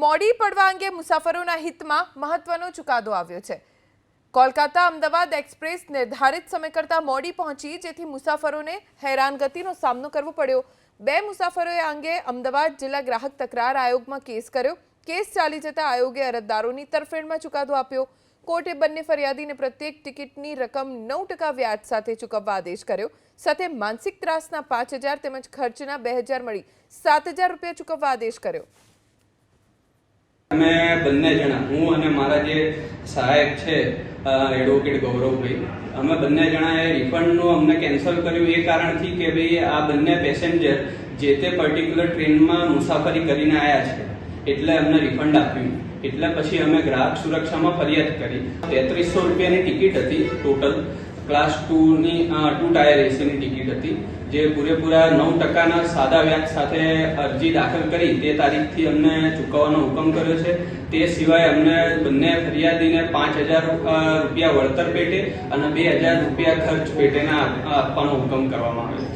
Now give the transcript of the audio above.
મોડી પડવા અંગે મુસાફરોના હિતમાં મહત્વનો ચુકાદો આવ્યો છે. કોલકાતા અમદાવાદ એક્સપ્રેસ નિર્ધારિત સમય કરતાં મોડી પહોંચી, જેથી મુસાફરોને હેરાનગતિનો સામનો કરવો પડ્યો. બે મુસાફરોએ અંગે અમદાવાદ જિલ્લા ગ્રાહક તકરાર આયોગમાં કેસ કર્યો. કેસ ચાલી જતા આયોગે અરજદારોની તરફેણમાં ચુકાદો આપ્યો. કોર્ટે બંને ફરિયાદીને પ્રત્યેક ટિકિટની રકમ નવ ટકા વ્યાજ સાથે ચૂકવવા આદેશ કર્યો. સાથે માનસિક ત્રાસના પાંચ હજાર તેમજ ખર્ચના બે હજાર મળી સાત હજાર રૂપિયા ચૂકવવા આદેશ કર્યો. અમે બંને જણા, હું અને મારા જે સહાયક છે એડવોકેટ ગૌરવભાઈ, અમે બંને જણાએ રિફંડનું અમને કેન્સલ કર્યું એ કારણથી કે ભાઈ આ બંને પેસેન્જર જે તે પર્ટિક્યુલર ટ્રેનમાં મુસાફરી કરીને આવ્યા છે, એટલે અમને રિફંડ આપ્યું. એટલે પછી અમે ગ્રાહક સુરક્ષામાં ફરિયાદ કરી. તેત્રીસો રૂપિયાની ટિકિટ હતી ટોટલ ક્લાસ ટુ ની ટુ ટાયર એસીની ટિકિટ હતી, જે પૂરેપૂરા નવ ટકાના સાદા વ્યાજ સાથે અરજી દાખલ કરી તે તારીખથી અમને ચૂકવવાનો હુકમ કર્યો છે. તે સિવાય અમને બંને ફરિયાદીને પાંચ હજાર રૂપિયા વળતર પેટે અને બે હજાર રૂપિયા ખર્ચ પેટેના આપવાનો હુકમ કરવામાં આવ્યો છે.